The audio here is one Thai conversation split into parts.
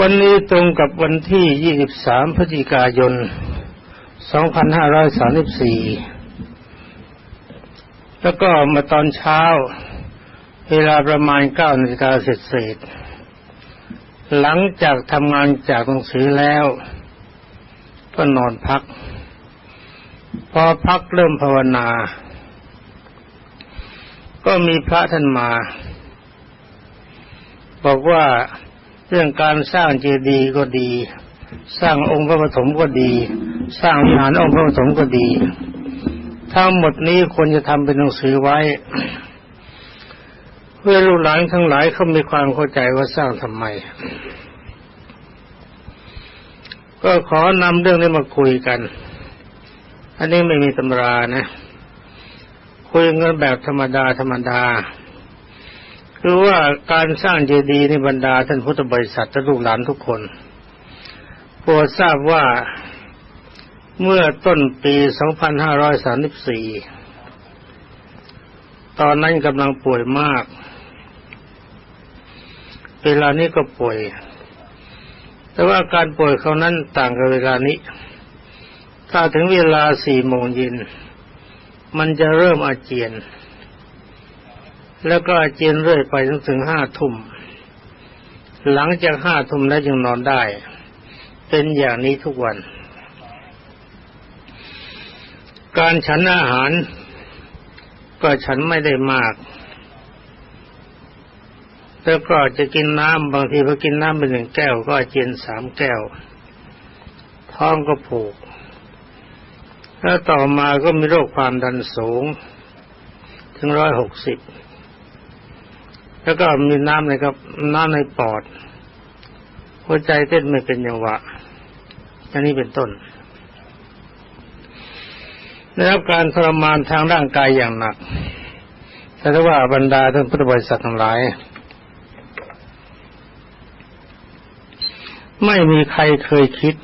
วันนี้ตรงกับวันที่ 23 พฤศจิกายน 2534 แล้วก็มาตอนเช้า เวลาประมาณ9นาฬิกาเศษๆหลังจากทำงานจากหนังสือแล้ว ก็นอนพัก พอพักเริ่มภาวนา ก็มีพระท่านมา บอกว่า เรื่องการสร้างเจดีย์ก็ดี สร้างองค์พระปฐมก็ดี สร้างวิหารองค์พระปฐมก็ดีทั้งหมดนี้ควรจะทำเป็นหนังสือไว้ เพื่อลูกหลานทั้งหลายเขามีความเข้าใจว่าสร้างทำไม ก็ขอนำเรื่องนี้มาคุยกัน อันนี้ไม่มีตำรานะ คุยกันแบบธรรมดาธรรมดา คือว่าการสร้างเจดีย์ในบรรดาท่านพุทธบริษัทและลูกหลานทุกคนโปรดทราบว่าเมื่อต้นปี 2534 ตอนนั้นกำลังป่วยมาก เวลานี้ก็ป่วย แต่ว่าการป่วยเขานั้นต่างกับเวลานี้ ถ้าถึงเวลาสี่โมงเย็น มันจะเริ่มอาเจียน แล้วก็เจียนเรื่อยไปจนถึงห้าทุ่ม หลังจากห้าทุ่มแล้วจึงนอนได้ เป็นอย่างนี้ทุกวัน การฉันอาหาร ก็ฉันไม่ได้มาก แล้วก็จะกินน้ำบางทีพอกินน้ำเป็นหนึ่งแก้ว ก็เจียนสามแก้ว ท้องก็ผูกแล้วต่อมาก็มีโรคความดันสูง ถึงร้อยหกสิบ แล้วก็มีน้ำในครับน้ำในปอด หัวใจเต้นไม่เป็นอย่างวะอันนี้เป็นต้นได้รับการทรมานทางร่างกายอย่างหนัก แต่ว่าบรรดาท่านพุทธบริษัททั้งหลาย ไม่มีใครเคยคิด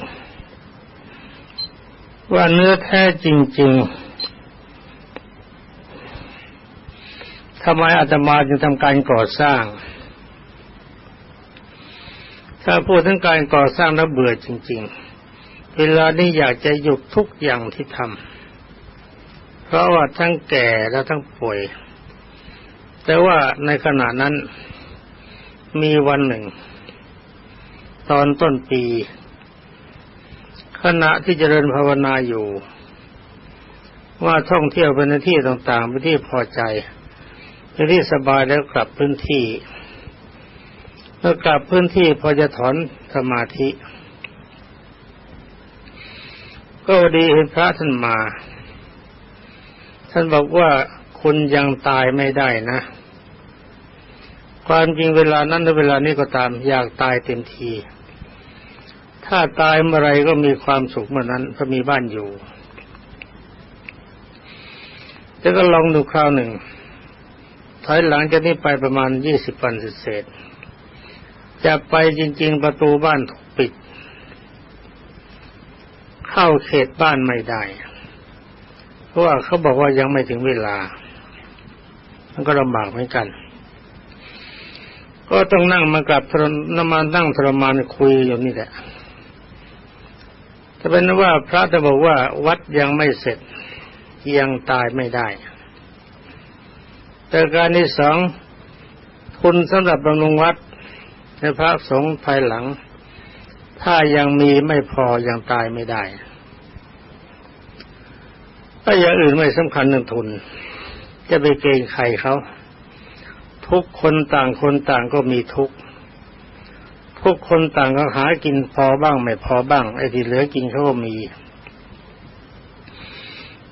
ว่าเนื้อแท้จริง ๆ ทำไมอาตมาจึงทำการก่อสร้าง ถ้าพูดถึงการก่อสร้างแล้วเบื่อจริง ๆ เวลานี้อยากจะหยุดทุกอย่างที่ทำเพราะว่าทั้งแก่และทั้งป่วย แต่ว่าในขณะนั้นมีวันหนึ่ง ตอนต้นปี ขณะที่เจริญภาวนาอยู่ ว่าท่องเที่ยวไปในที่ต่างๆไปที่พอใจ ในที่สบายแล้วกลับพื้นที่เมื่อกลับพื้นที่พอจะถอนสมาธิ ก็ดีเห็นพระท่านมา ท่านบอกว่าคุณยังตายไม่ได้นะ ความจริงเวลานั้นหรือเวลานี้ก็ตามอยากตายเต็มที ถ้าตายเมื่อไรก็มีความสุขเมื่อนั้นเพราะมีบ้านอยู่ แล้วก็ลองดูคราวหนึ่ง ถอยหลังจากนี้ไปประมาณยี่สิบวันเศษจะไปจริง ๆ ประตูบ้านถูกปิด เข้าเขตบ้านไม่ได้ เพราะว่าเขาบอกว่ายังไม่ถึงเวลา มันก็ลำบากเหมือนกัน ก็ต้องนั่งมากลับทรนมานั่งทรมานคุยอยู่นี่แหละแต่เป็นว่าพระจะบอกว่าวัดยังไม่เสร็จยังตายไม่ได้ แต่การที่สองทุนสำหรับบำรุงวัดในพระสงฆ์ภายหลัง ถ้ายังมีไม่พอยังตายไม่ได้ถ้าอย่างอื่นไม่สำคัญหนึ่งทุน จะไปเกณฑ์ใครเขาทุกคนต่างคนต่างก็มีทุกทุกคนต่างก็หากินพอบ้างไม่พอบ้าง ไอ้ที่เหลือกินเขาก็มี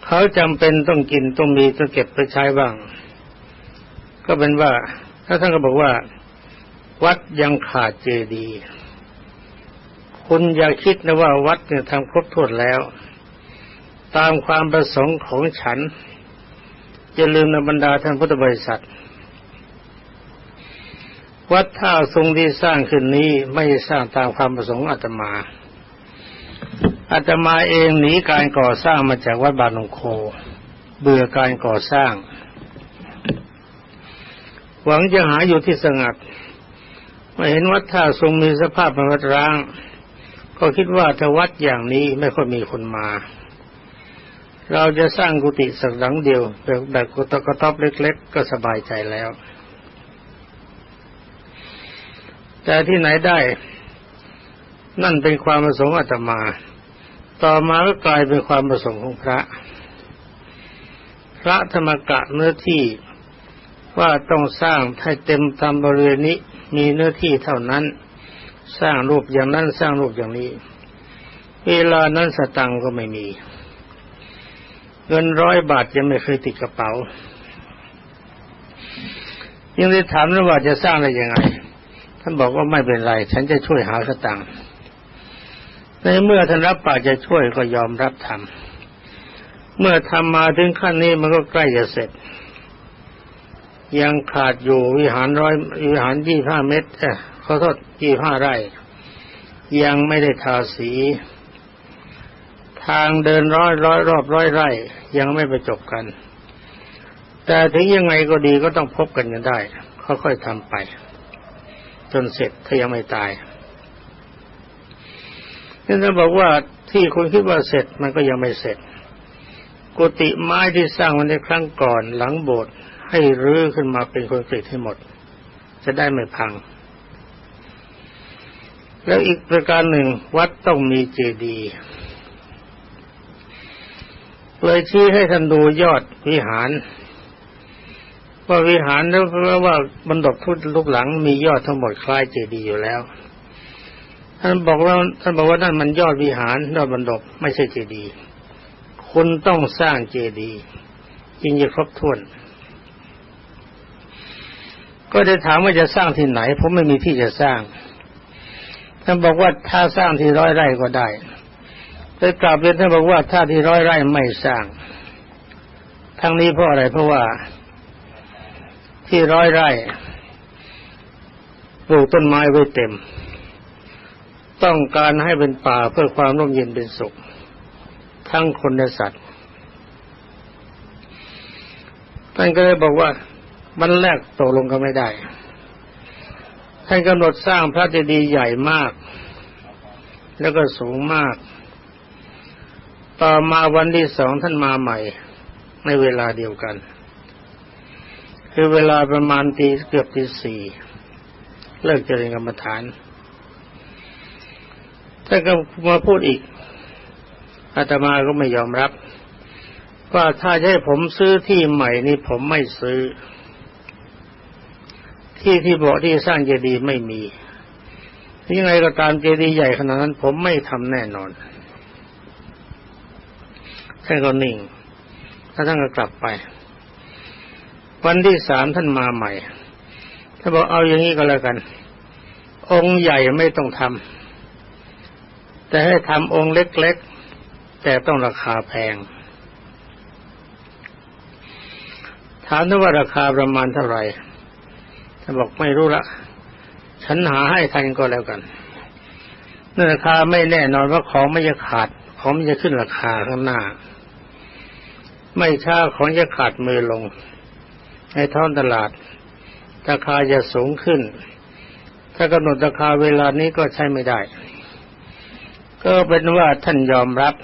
เขาจำเป็นต้องกินต้องมีต้องเก็บไปใช้บ้าง ก็เป็นว่า ถ้าท่านก็บอกว่า วัดยังขาดเจดีย์คุณอย่าคิดนะว่าวัดเนี่ยทำครบถ้วนแล้ว ตามความประสงค์ของฉันจะลืมในบรรดาท่านพุทธบริษัท วัดท่าทรงที่สร้างขึ้นนี้ไม่สร้างตามความประสงค์อาตมาอาตมาเองหนีการก่อสร้างมาจากวัดบานงโค เบื่อการก่อสร้าง หวังจะหาอยู่ที่สงัดเมาเห็นวัดท่าทรงมีสภาพเป็นวัดร้าง ก็คิดว่าถ้าวัดอย่างนี้ไม่ค่อยมีคนมา เราจะสร้างกุฏิสักหลังเดียวแบบแบบกุฏิกระต๊อบเล็ก ๆ ก็สบายใจแล้ว แต่ที่ไหนได้ นั่นเป็นความประสงค์อาตมา ต่อมาก็กลายเป็นความประสงค์ของพระ พระธรรมกะเนื้อที่ ว่าต้องสร้างให้เต็มตามบริเวณนี้มีเนื้อที่เท่านั้น สร้างรูปอย่างนั้นสร้างรูปอย่างนี้ เวลานั้นสตังก็ไม่มี เงินร้อยบาทยังไม่เคยติดกระเป๋า ยังได้ถามว่าจะสร้างอะไรยังไง ท่านบอกว่าไม่เป็นไร ฉันจะช่วยหาสตังในเมื่อท่านรับปากจะช่วยก็ยอมรับทำเมื่อทำมาถึงขั้นนี้มันก็ใกล้จะเสร็จ ยังขาดอยู่วิหารร้อยวิหารยี่ห้าเมตรเขอโทษยี่ห้าไร่ ยังไม่ได้ทาสี ทางเดินร้อยร้อยรอบร้อยไร่ ยังไม่ไปจบกัน แต่ถึงยังไงก็ดีก็ต้องพบกันกันได้ค่อยๆทำไป จนเสร็จถ้ายังไม่ตายนี่จะบอกว่าที่คุณคิดว่าเสร็จมันก็ยังไม่เสร็จ กุฏิไม้ที่สร้างวันในครั้งก่อนหลังโบสถ์ ให้รื้อขึ้นมาเป็นคอนกรีตให้หมด จะได้ไม่พัง แล้วอีกประการหนึ่งวัดต้องมีเจดีย์เลยชี้ให้ท่านดูยอดวิหาร ว่าวิหารแล้วเพราะว่าบรรดบทุกลูกหลังมียอดทั้งหมดคล้ายเจดีย์อยู่แล้ว ท่านบอกว่าท่านบอกว่านั่นมันยอดวิหารยอดบรรดบไม่ใช่เจดีย์คุณต้องสร้างเจดีย์จึงจะครบถ้วน ก็ได้ถามว่าจะสร้างที่ไหน ผมไม่มีที่จะสร้าง ท่านบอกว่าถ้าสร้างที่ร้อยไร่ก็ได้แต่กลับเรียนท่านบอกว่าถ้าที่ร้อยไร่ไม่สร้าง ทั้งนี้เพราะอะไรเพราะว่าที่ร้อยไร่ปลูกต้นไม้ไว้เต็ม ต้องการให้เป็นป่าเพื่อความร่มเย็นเป็นสุข ทั้งคนและสัตว์ท่านก็เลยบอกว่า มันแรกตกลงกันไม่ได้ ท่านกำหนดสร้างพระเจดีย์ใหญ่มาก แล้วก็สูงมาก ต่อมาวันที่สองท่านมาใหม่ ในเวลาเดียวกัน คือเวลาประมาณตีเกือบตีสี่เลิกเจริญกรรมฐานท่านก็มาพูดอีกอาตมาก็ไม่ยอมรับว่าถ้าให้ผมซื้อที่ใหม่นี่ผมไม่ซื้อ ที่ที่บอกที่สร้างเจดีย์ไม่มียังไงก็ตามเจดีย์ใหญ่ขนาดนั้น ผมไม่ทำแน่นอนท่านก็นิ่งถ้าท่านก็กลับไป วันที่สามท่านมาใหม่ถ้าบอกเอาอย่างนี้ก็แล้วกัน องค์ใหญ่ไม่ต้องทำแต่ให้ทำองค์เล็กๆ แต่ต้องราคาแพงถามว่าราคาประมาณเท่าไหร่านบอกไม่รู้ละฉันหาให้ทันก็แล้วกันนั่นราคาไม่แน่นอนว่าของไม่จะขาด ของมันจะขึ้นราคาข้างหน้า ไม่ช้าของจะขาดมือลง ในท้องตลาด ราคาจะสูงขึ้น ถ้ากำหนดราคาเวลานี้ก็ใช้ไม่ได้ ก็เป็นว่าท่านยอมรับ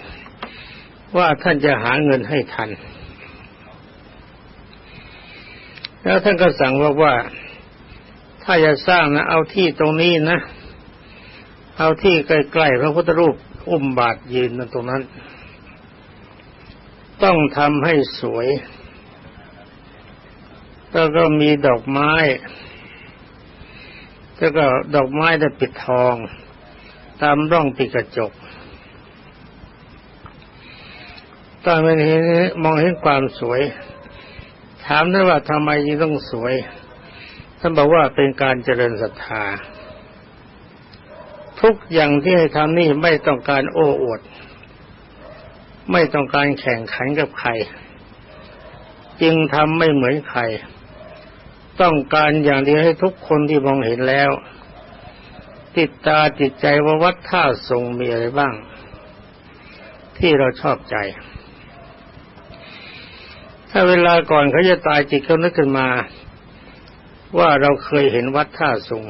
ว่าท่านจะหาเงินให้ทัน แล้วท่านก็สั่งว่าว่า ถ้าจะสร้างนะเอาที่ตรงนี้นะ เอาที่ใกล้ๆพระพุทธรูปอุ้มบาทยืนตรงนั้น ต้องทำให้สวย แล้วก็มีดอกไม้ แล้วก็ดอกไม้ได้ปิดทอง ตามร่องปิดกระจกตอนมันี้มองเห็นความสวย ถามได้ว่าทำไมจึงต้องสวย ท่านบอกว่าเป็นการเจริญศรัทธา ทุกอย่างที่ให้ทำนี่ไม่ต้องการโอ้อวด ไม่ต้องการแข่งขันกับใคร จึงทำไม่เหมือนใคร ต้องการอย่างเดียวให้ทุกคนที่มองเห็นแล้ว ติดตาติดใจว่าวัดท่าทรงมีอะไรบ้าง ที่เราชอบใจ ถ้าเวลาก่อนเขาจะตายจิตเขานึกขึ้นมา ว่าเราเคยเห็นวัดท่าสุง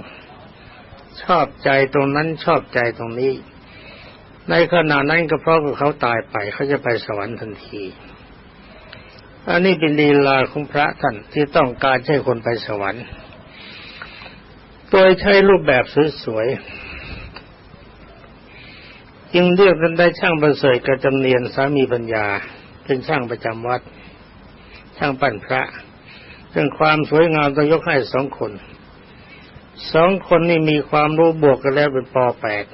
ชอบใจตรงนั้นชอบใจตรงนี้ ในขณะนั้นก็เพราะเขาตายไปเขาจะไปสวรรค์ทันทีอันนี้เป็นลีลาของพระท่านที่ต้องการให้คนไปสวรรค์ โดยใช้รูปแบบสวยๆจึงเรียกท่านได้ช่างประเสริฐกระจำเนียนสามีปัญญา เป็นช่างประจำวัด ช่างปั้นพระ เรื่องความสวยงามต้องยกให้สองคน สองคนนี่มีความรู้บวกกันแล้วเป็นปแปด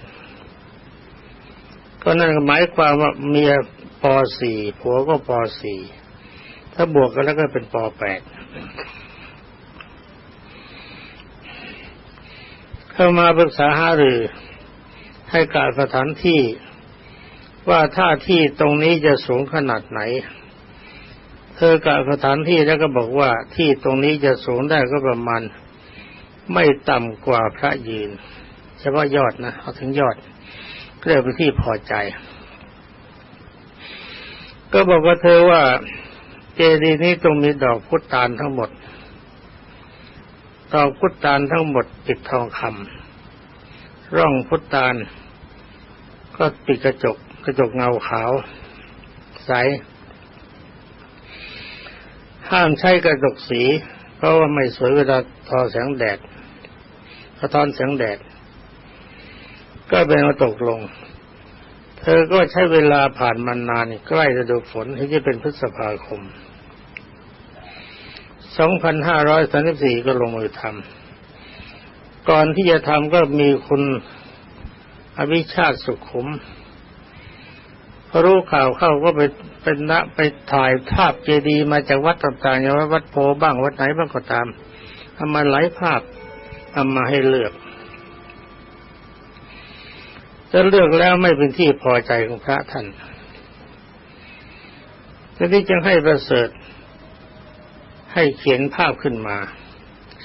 ก็นั่นหมายความว่าเมียปสี่ผัวก็ปสี่ถ้าบวกกันแล้วก็เป็นปแปดเข้ามาปรึกษาหารือให้การสถานที่ว่าถ้าที่ตรงนี้จะสูงขนาดไหน ธอกะสถานที่แล้วก็บอกว่าที่ตรงนี้จะสูงได้ก็ประมาณไม่ต่ำกว่าพระยืนเฉพาะยอดนะเอาถึงยอดเรียเป็นที่พอใจ ก็บอกว่าเธอว่าเจดีย์นี้ต้องมีดอกพุทธานทั้งหมดดอกพุทธานทั้งหมดปิดทองคำร่องพุทธานก็ปิดกระจกกระจกเงาขาว ใส ห้ามใช้กระจกสี เพราะว่าไม่สวยเวลาทอแสงแดดสะท้อนแสงแดด ก็เป็นมาตกลง เธอก็ใช้เวลาผ่านมานานใกล้จะดูฝนที่จะเป็นพฤษภาคม 2534 ก็ลงมือทำ ก่อนที่จะทำก็มีคุณอภิชาติสุขุม รู้ข่าวเข้าก็ไปเป็นนะไปถ่ายภาพเจดีย์มาจากวัดต่างๆอย่างวัดโพบ้างวัดไหนบ้างก็ตามทำมาหลายภาพทำมาให้เลือกจะเลือกแล้วไม่เป็นที่พอใจของพระท่านจะที่จึงให้ประเสริฐ ให้เขียนภาพขึ้นมา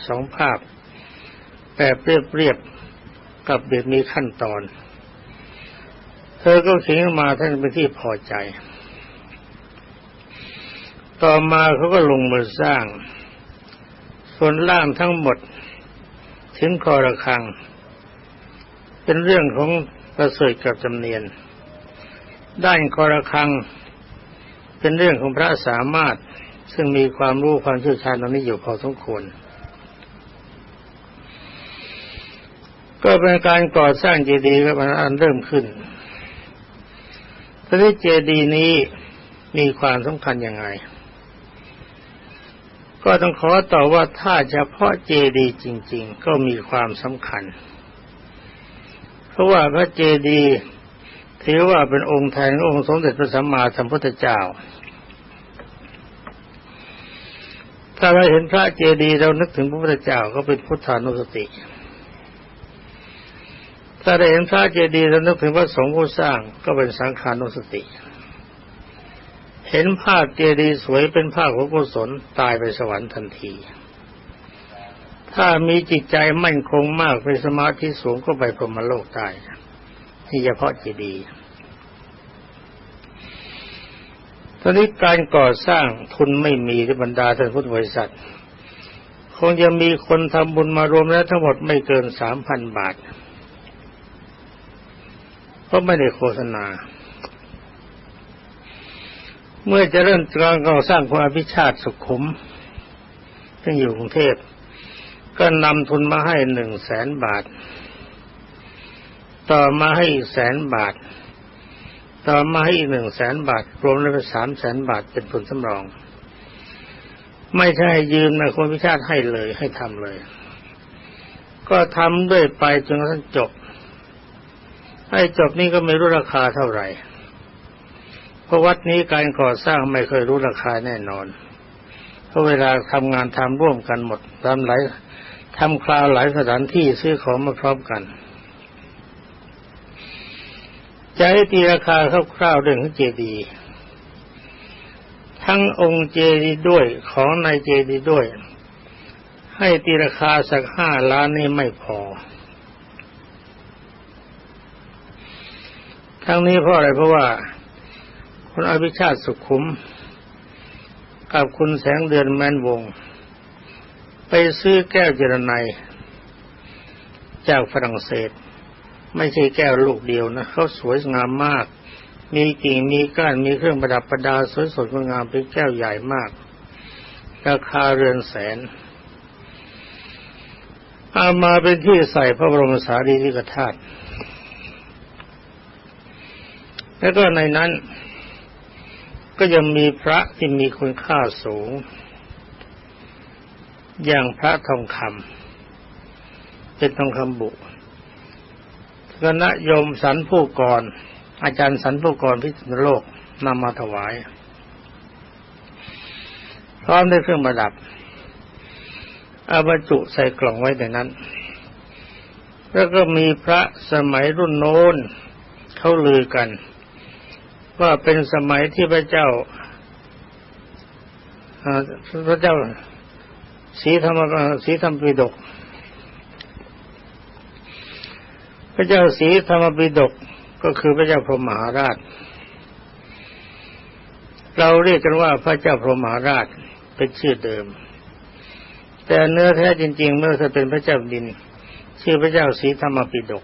สองภาพแบบเรียบๆกับเด็กมีขั้นตอน เธอก็เขียนมาท่านเป็นที่พอใจ ต่อมาเขาก็ลงมือสร้าง ส่วนล่างทั้งหมด ถึงคอระคัง เป็นเรื่องของประเสริฐกับจำเนียน ด้านคอระคัง เป็นเรื่องของพระสามารถซึ่งมีความรู้ความเชี่ยวชาญตรงนี้อยู่พอสมควรก็เป็นการก่อสร้างเจดีย์ก็มันอันเริ่มขึ้น ทีนี้เจดีย์นี้มีความสำคัญยังไง ก็ต้องขอต่อว่าถ้าเฉพาะเจดีย์จริง ๆ ก็มีความสำคัญ เพราะว่าพระเจดีย์ถือว่าเป็นองค์แทนองค์สมเด็จพระสัมมาสัมพุทธเจ้า ถ้าเราเห็นพระเจดีย์เรานึกถึงพระพุทธเจ้าก็เป็นพุทธานุสติ ถ้าได้เห็นพระเจดีย์เรานึกถึงพระสงฆ์ผู้สร้างก็เป็นสังขารนุสติ เห็นภาพเจดีย์สวยเป็นภาพของกุศลตายไปสวรรค์ทันที ถ้ามีจิตใจมั่นคงมากเป็นสมาธิสูงก็ไปพรหมโลกได้นี่เฉพาะเจดีย์ตอนนี้การก่อสร้างทุนไม่มีที่บรรดาท่านพุทธบริษัท คงจะมีคนทำบุญมารวมแล้วทั้งหมดไม่เกินสามพันบาท เพราะไม่ได้โฆษณา เมื่อจะเริ่มการก่อสร้างคุณอภิชาติสุขุมซึ่งอยู่กรุงเทพก็นำทุนมาให้หนึ่งแสนบาท ต่อมาให้อีกแสนบาท ต่อมาให้อีกหนึ่งแสนบาท รวมแล้วเป็นสามแสนบาทเป็นทุนสำรอง ไม่ใช่ยืมนะคนพิชาติให้เลยให้ทำเลย ก็ทำด้วยไปจนกระทั่งจบ ให้จบนี่ก็ไม่รู้ราคาเท่าไหร่เพราะวัดนี้การก่อสร้างไม่เคยรู้ราคาแน่นอน เพราะเวลาทำงานทำร่วมกันหมดทำหลายทำคราวหลายสถานที่ซื้อของมาพร้อมกันจะให้ตีราคาคร่าวๆเรื่องของเจดีย์ทั้งองค์เจดีย์ด้วยของในเจดีย์ด้วย ให้ตีราคาสักห้าล้านนี่ไม่พอ ทั้งนี้เพราะอะไรเพราะว่าคุณอภิชาติสุขุม กับคุณแสงเดือนแมนวง ไปซื้อแก้วเจรไนจากฝรั่งเศส ไม่ใช่แก้วลูกเดียวนะเขาสวยงามมาก มีกิ่งมีก้านมีเครื่องประดับประดาสวยสดงามเป็นแก้วใหญ่มาก ราคาเรือนแสนเอามาเป็นที่ใส่พระบรมสารีริกธาตุ แล้วก็ในนั้น ก็ยังมีพระที่มีคุณค่าสูง อย่างพระทองคำเป็นทองคำบุคณะโยมสันผู้ก่อนอาจารย์สันผู้ก่อนพิษณุโลกนำมาถวาย พร้อมด้วยเครื่องประดับอาบรรจุใส่กล่องไว้ในนั้น แล้วก็มีพระสมัยรุ่นโน้นเขาลือกัน ว่าเป็นสมัยที่พระเจ้าพระเจ้าสีธรรมสีธรรมปิฎกพระเจ้าสีธรรมปิฎกก็คือพระเจ้าพรหมหาราช เราเรียกกันว่าพระเจ้าพรหมหาราชเป็นชื่อเดิม แต่เนื้อแท้จริง ๆ เมื่อจะเป็นพระเจ้าดิน ชื่อพระเจ้าศรีธรรมปิฎก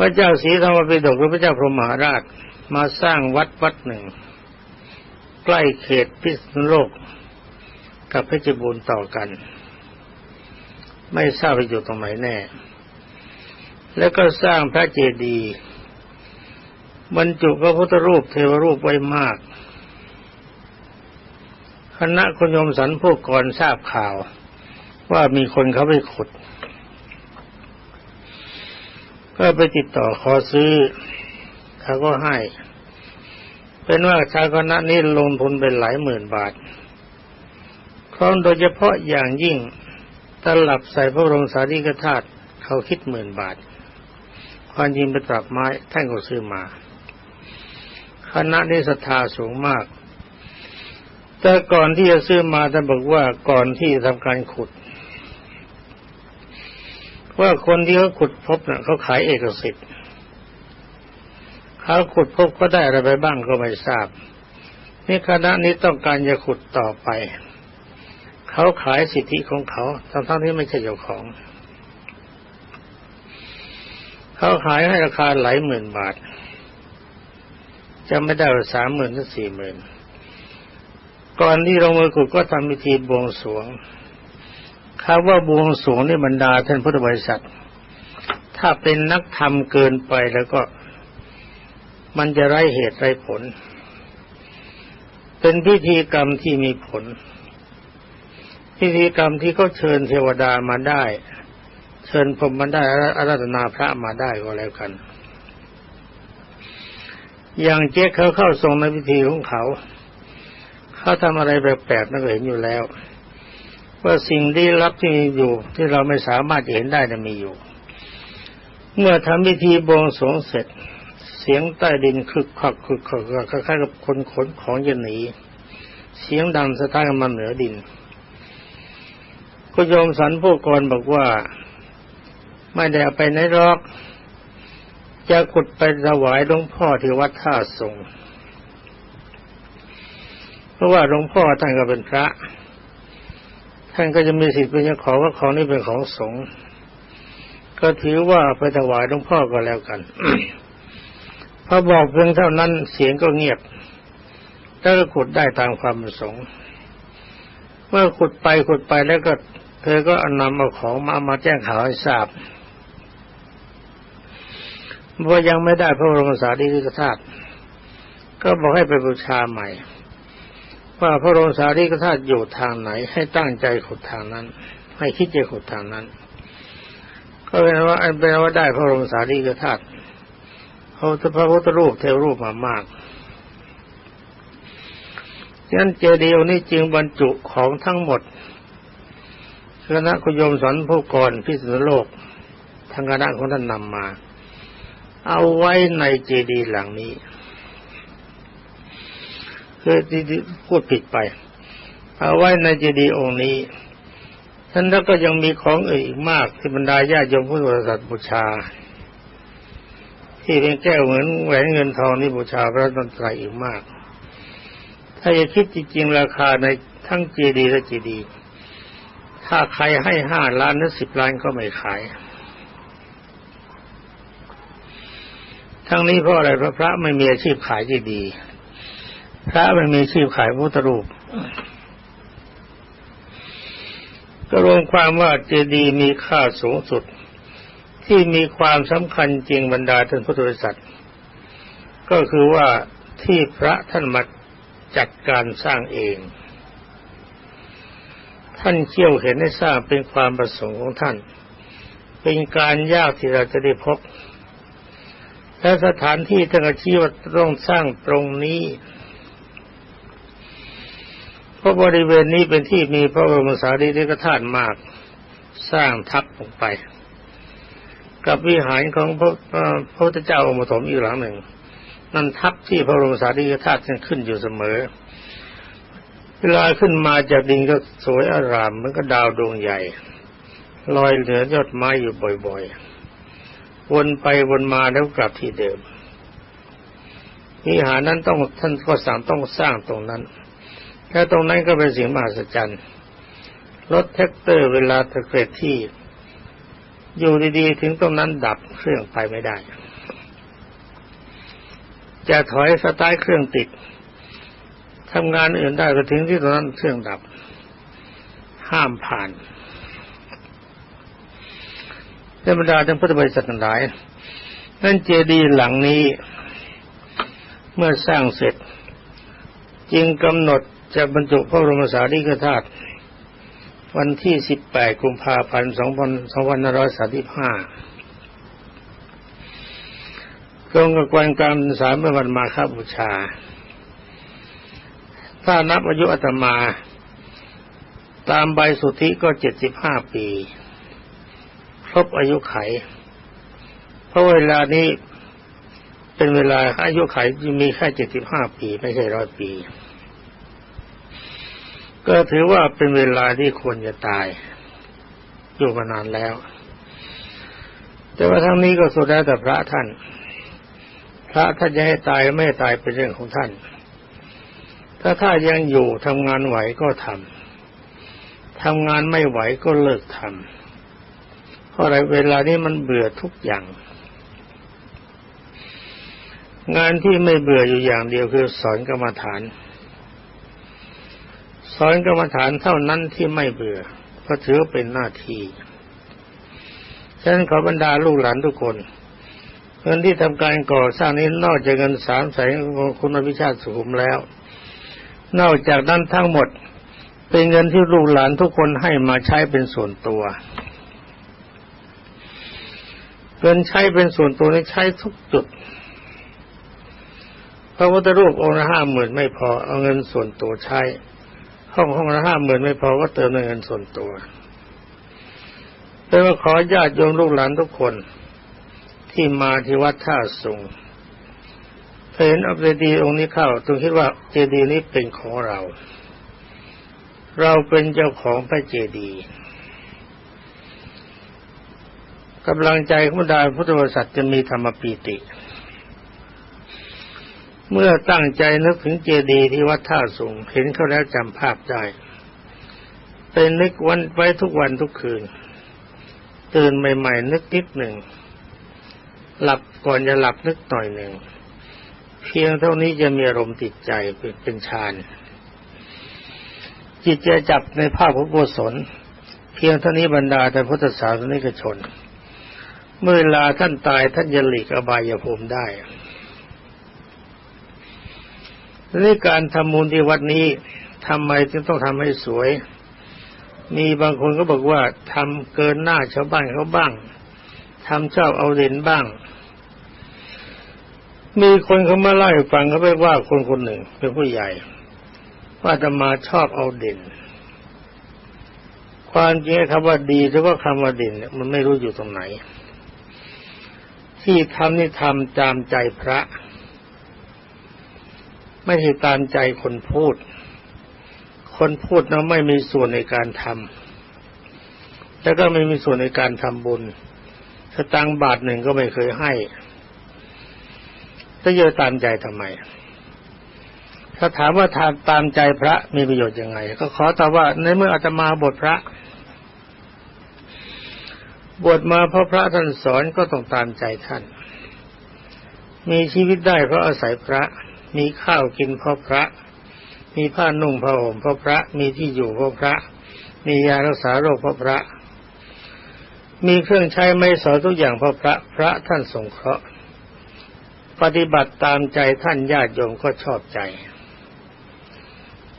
พระเจ้าศรีธรรมปิฎกหรือพระเจ้าพรหมหาราชมาสร้างวัดวัดหนึ่ง ใกล้เขตพิษณุโลก กับเพชรบูรณ์ต่อกัน ไม่ทราบไปอยู่ตรงไหนแน่ แล้วก็สร้างพระเจดีย์บรรจุพระพุทธรูปเทวรูปไว้มาก คณะคุณยมสันพวกก่อนทราบข่าว ว่ามีคนเขาไปขุด ก็ไปติดต่อขอซื้อเขาก็ให้ เป็นว่าชาวคณะนี้ลงทุนเป็นหลายหมื่นบาทพร้อมโดยเฉพาะอย่างยิ่งตลับใส่พระบรมสารีริกธาตุเขาคิดหมื่นบาท ความจริงเป็นตลับไม้ท่านก็ซื้อมาคณะนี้ศรัทธาสูงมาก แต่ก่อนที่จะซื้อมาท่านบอกว่าก่อนที่ทำการขุด ว่าคนที่เขาขุดพบเนะ่ะเขาขายเอกสิทธิ์เขาขุดพบก็ได้อะไรไปบ้างก็ไม่ทราบ นี่คณะนี้ต้องการจะขุดต่อไป เขาขายสิทธิของเขาทั้งทั้งที่ไม่ใช่เจ้าของ เขาขายให้ราคาหลายหมื่นบาทจะไม่ได้สามหมื่นหรือสี่หมื่นก่อนที่ลงมือขุดก็ทำพิธีบวงสรวง คำว่าบวงสรวงนี่บรรดาท่านพุทธบริษัท ถ้าเป็นนักธรรมเกินไปแล้วก็ มันจะไร้เหตุไร้ผล เป็นพิธีกรรมที่มีผล พิธีกรรมที่เขาเชิญเทวดามาได้ เชิญพรมมาได้อาราธนาพระมาได้ก็แล้วกัน อย่างเจ๊เขาเข้าทรงในพิธีของเขา เขาทำอะไรแปลกๆนั่นก็เห็นอยู่แล้ว ว่าสิ่งที่ลับที่มีอยู่ที่เราไม่สามารถเห็นได้นั้นมีอยู่ เมื่อทำพิธีบวงสรวงเสร็จ เสียงใต้ดินคึกคักคึกคักคล้ายๆกับคนขนของจะหนีเสียงดังสะท้านมาเหนือดินก็โยมสันผู้กรบอกว่า ไม่ได้ไปไหนหรอก จะขุดไปถวายหลวงพ่อที่วัดท่าสงเพราะว่าหลวงพ่อท่านก็เป็นพระ ท่านก็จะมีสิทธิ์เป็นเจ้าของว่าของนี้เป็นของสงฆ์ก็ถือว่าไปถวายหลวงพ่อก็แล้วกันพอบอกเพียงเท่านั้นเสียงก็เงียบแล้วก็ขุดได้ตามความประสงค์เมื่อขุดไปขุดไปแล้วก็เธอก็นำเอาของมามาแจ้งข่าวให้ทราบว่ายังไม่ได้พระบรมสารีริกธาตุก็บอกให้ไปบูชาใหม่ ว่าพระโรสารีกธาตุอยู่ทางไหน ให้ตั้งใจขุดทางนั้น ให้คิดจะขุดทางนั้น ก็เป็นว่าเป็นว่าได้พระโรสารีกธาตุเขาพระพุทธรูปเทวรูปมามากฉะนั้นเจดีย์นี้จึงบรรจุของทั้งหมดคณะคุยมสอนผู้ก่อนพิสุโลกทางคณะของท่านนำมา เอาไว้ในเจดีย์หลังนี้ คือที่พูดผิดไป เอาไว้ในเจดีย์องค์นี้ท่านแล้วก็ยังมีของอื่นอีกมากที่บรรดาญาโยมผู้บริสัทบูชา ที่เป็นแก้วเหมือนแหวนเงินทองนี่บูชาพระตนตรัยอีกมาก ถ้าจะคิดจริงๆราคาในทั้งเจดีย์และเจดีย์ถ้าใครให้ห้าล้านหรือสิบล้านก็ไม่ขาย ทั้งนี้เพราะอะไรพระพระไม่มีอาชีพขายที่ดีย์ พระไม่มีชีพขายพุทธรูป ก็รวมความว่าเจดีย์มีค่าสูงสุด ที่มีความสำคัญจริงบรรดาท่านพุทธบริษัทก็คือว่าที่พระท่านมาจัดการสร้างเอง ท่านเชี่ยวเห็นให้สร้างเป็นความประสงค์ของท่าน เป็นการยากที่เราจะได้พบ และสถานที่ท่านก็ชี้ว่าต้องสร้างตรงนี้ เพราะบริเวณนี้เป็นที่มีพระบรมสารีริกธาตุมาก สร้างทับลงไป กับวิหารของพระพระพุทธเจ้าองค์ปฐมอีกหลังหนึ่ง นั่นทับที่พระบรมสารีริกธาตุยังขึ้นอยู่เสมอ เวลาขึ้นมาจากดินก็สวยอารามมือนกับดาวดวงใหญ่ ลอยเหนือยอดไม้อยู่บ่อยๆ วนไปวนมาแล้วกลับที่เดิมวิหารนั้นต้องท่านก็สั่งต้องสร้างตรงนั้น แค่ตรงนั้นก็เป็นสิ่งมหัศจรรย์รถแท็กเตอร์เวลาตะเกียที่ อยู่ดีๆ ถึงตรงนั้นดับเครื่องไปไม่ได้ จะถอยสตาร์ทเครื่องติดทำงานอื่นได้ก็ถึงที่ตรงนั้นเครื่องดับ ห้ามผ่านธรรมดาทั้งพุทธบริษัททั้งหลาย นั่นเจดีย์หลังนี้ เมื่อสร้างเสร็จ จึงกำหนด จะบรรจุพระบรมสารีริกธาตุวันที่ 18 กุมภาพันธ์2535ตรงกับวันการสามเมื่อวันมาฆบูชา ถ้านับอายุอาตมา ตามใบสุทธิก็ 75 ปี ครบอายุไข เพราะเวลานี้เป็นเวลาอายุไขมีแค่ 75 ปี ไม่ใช่ร้อยปี ก็ถือว่าเป็นเวลาที่ควรจะตาย อยู่มานานแล้ว แต่ว่าทั้งนี้ก็สุดแล้วแต่พระท่าน พระท่านจะให้ตายไม่ตายเป็นเรื่องของท่าน ถ้าถ้านยังอยู่ทำงานไหวก็ทำทำงานไม่ไหวก็เลิกทำเพราะอะไรเวลานี้มันเบื่อทุกอย่าง งานที่ไม่เบื่ออยู่อย่างเดียวคือสอนกรรมฐาน สอนกรรมฐานเท่านั้นที่ไม่เบื่อก็ถือเป็นหน้าที่ฉะนั้นขอบรรดาลูกหลานทุกคนเงินที่ทำการก่อสร้างนี้นอกจากเงินสามแสนของคุณอภิชาติสุขุมแล้ว นอกจากนั้นทั้งหมด เป็นเงินที่ลูกหลานทุกคนให้มาใช้เป็นส่วนตัว เงินใช้เป็นส่วนตัวนี้ใช้ทุกจุดพระพุทธรูปองค์ละห้าหมื่นไม่พอเอาเงินส่วนตัวใช้ ห้องห้องละห้าหมื่นไม่พอก็เติมในเงินส่วนตัวเป็นว่าขอญาติโยมลูกหลานทุกคน ที่มาที่วัดท่าสุงเห็นอัปเดดีองค์นี้เข้าต้องคิดว่าเจดีย์นี้เป็นของเรา เราเป็นเจ้าของพระเจดีย์กำลังใจของดาพุทธบริษัทจะมีธรรมปีติ เมื่อตั้งใจนึกถึงเจดีย์ที่วัดท่าสูงเห็นเขาแล้วจำภาพได้เป็นนึกวันไว้ทุกวันทุกคืนตื่นใหม่ ๆ นึกนิดหนึ่ง หลับก่อนจะหลับนึกหน่อยหนึ่ง เพียงเท่านี้จะมีอารมณ์ติดใจเป็นฌานจิตจะจับในภาพของกุศลเพียงเท่านี้บรรดาแต่พุทธศาสนิกชน เมื่อเวลาท่านตายท่านจะหลีกอบายภูมิได้ นี่การทำมูลที่วัดนี้ทำไมจึงต้องทำให้สวย มีบางคนก็บอกว่าทำเกินหน้าชาวบ้านเขาบ้างทำชอบเอาเด่นบ้าง มีคนเขามาเล่าให้ฟังเขาไปว่าคนคนหนึ่งเป็นผู้ใหญ่ ว่าจะมาชอบเอาเด่น ความจริงคำว่าดีหรือว่าคำว่าเด่นเนี่ยมันไม่รู้อยู่ตรงไหน ที่ทำนี่ทำตามใจพระ ไม่ใช่ตามใจคนพูด คนพูดนะไม่มีส่วนในการทำแล้วก็ไม่มีส่วนในการทำบุญสตังบาทหนึ่งก็ไม่เคยให้จะเยอะตามใจทำไม ถ้าถามว่าทานตามใจพระมีประโยชน์ยังไง ก็ขอตอบว่าในเมื่ออาตมาบทพระ บวชมาเพราะพระท่านสอนก็ต้องตามใจท่าน มีชีวิตได้เพราะอาศัยพระ มีข้าวกินเพราะพระ มีผ้านุ่งผ้าห่มเพราะพระ มีที่อยู่เพราะพระ มียารักษาโรคเพราะพระ มีเครื่องใช้ไม่สอยทุกอย่างเพราะพระ พระท่านสงเคราะห์ ปฏิบัติตามใจท่านญาติโยมก็ชอบใจ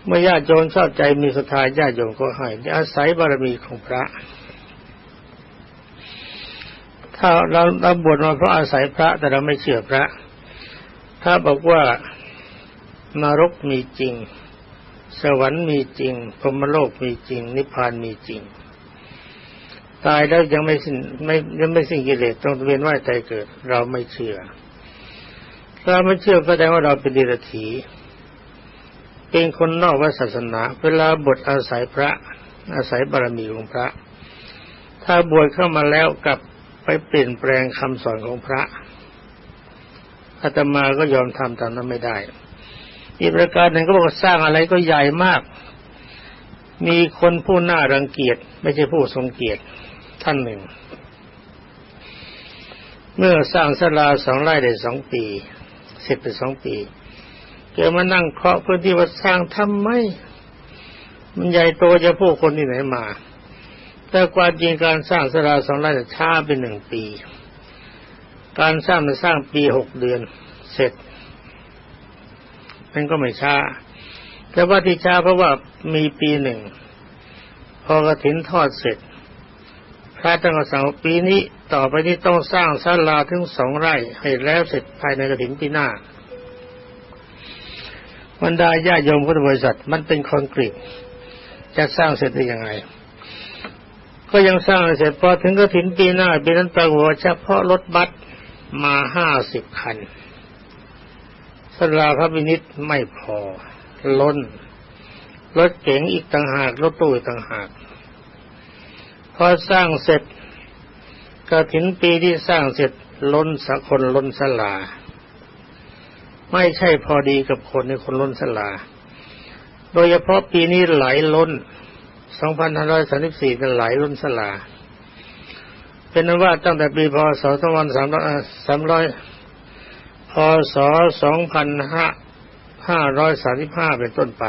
เมื่อญาติโยมชอบใจมีศรัทธาญาติโยมก็ให้อาศัยบารมีของพระถ้าเราเราบวชมาเพราะอาศัยพระแต่เราไม่เชื่อพระ ถ้าบอกว่า นรกมีจริง สวรรค์มีจริงพรหมโลกมีจริง นิพพานมีจริง ตายแล้วยังไม่สิ้นไม่ยังไม่สิ้นกิเลสต้องเวียนว่ายตายเกิด เราไม่เชื่อ เราไม่เชื่อก็แสดงว่าเราเป็นดิรถีเป็นคนนอกวัศาสนา เวลาบทอาศัยพระ อาศัยบารมีของพระ ถ้าบวชเข้ามาแล้วกลับไปเปลี่ยนแปลงคำสอนของพระอาตมาก็ยอมทำตามนั้นไม่ได้ อีกประการหนึ่งก็บอกสร้างอะไรก็ใหญ่มาก มีคนผู้น่ารังเกียจไม่ใช่ผู้ทรงเกียรติท่านหนึ่ง เมื่อสร้างศาลาสองไร่ได้สองปีเสร็จไปสองปีแกมานั่งเคาะพื้นที่ว่าสร้างทำไมมันใหญ่โตจะพวกคนที่ไหนมา แต่ความจริงการสร้างศาลาสองไร่ช้าไปหนึ่งปี การสร้างมันสร้างปีหกเดือน เสร็จ มันก็ไม่ช้า แต่ว่าที่ช้าเพราะว่ามีปีหนึ่ง พอกระถินทอดเสร็จ พระตั้งสังปีนี้ต่อไปนี้ต้องสร้างศาลาถึงสองไร่ ให้แล้วเสร็จภายในกระถินปีหน้าบรรดาญาโยมพุทธบริษัทมันเป็นคอนกรีตจะสร้างเสร็จได้ยังไง ก็ยังสร้างเสร็จพอถึงกระถินปีหน้าปีนั้นปรากฏเฉพาะรถบัสมาห้าสิบคัน สลาพระบินิตไม่พอ ล้น รถเก๋งอีกต่างหาก รถตู้อีกต่างหาก พอสร้างเสร็จกระถินปีที่สร้างเสร็จล้นสักคนล้นสลา ไม่ใช่พอดีกับคนในคนล้นสลา โดยเฉพาะปีนี้ไหลล้น 2534เป็นไหลล้นสลา เป็นนั้นว่าตั้งแต่ปีพศ 2300 พศ 2535 เป็นต้นไป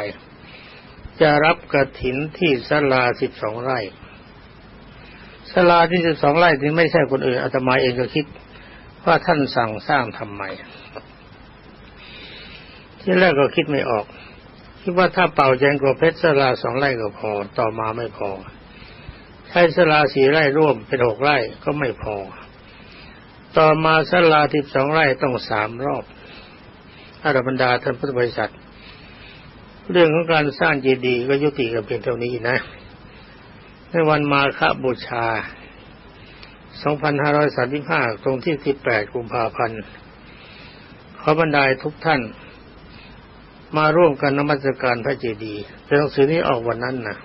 จะรับกระถินที่สลา 12 ไร่สลาที่ 12 ไร่ที่ไม่ใช่คนอื่นอาตมาเองก็คิด ว่าท่านสั่งสร้างทำไม ที่แรกก็คิดไม่ออก คิดว่าถ้าเป่าแจงกว่าเพชรสลาสองไร่ก็พอ ต่อมาไม่พอใช้สลาสี่ไร่ร่วมเป็นหกไร่ก็ไม่พอ ต่อมาสลาทิบสองไร่ต้องสามรอบอาราบรรดาท่านพุทธบริษัท เรื่องของการสร้างเจดีย์ก็ยุติกันเพียงเท่านี้นะ ในวันมาฆบูชา 2535 ตรงที่ 18 กุมภาพันธ์ขอบรรดาทุกท่าน มาร่วมกันนมัสการพระเจดีย์หนังสือนี้ออกวันนั้นนะ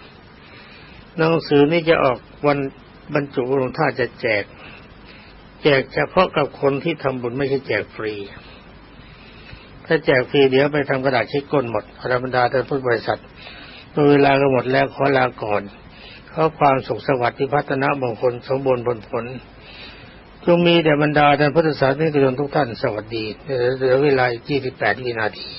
หนังสือนี้จะออกวันบรรจุลงท่าจะแจก แจกเฉพาะกับคนที่ทำบุญไม่ใช่แจกฟรี ถ้าแจกฟรีเดี๋ยวไปทำกระดาษเช็คก้นหมดธรรมดาแต่พุทธบริษัทเวลาก็หมดแล้วขอลาก่อนขอความสุขสวัสดิ์ที่พัฒนามงคลสมบูรณ์ผลผลจงมีแด่บรรดาท่านพุทธศาสนิกชนทุกท่านสวัสดีเหลือเวลาอีก28 วินาที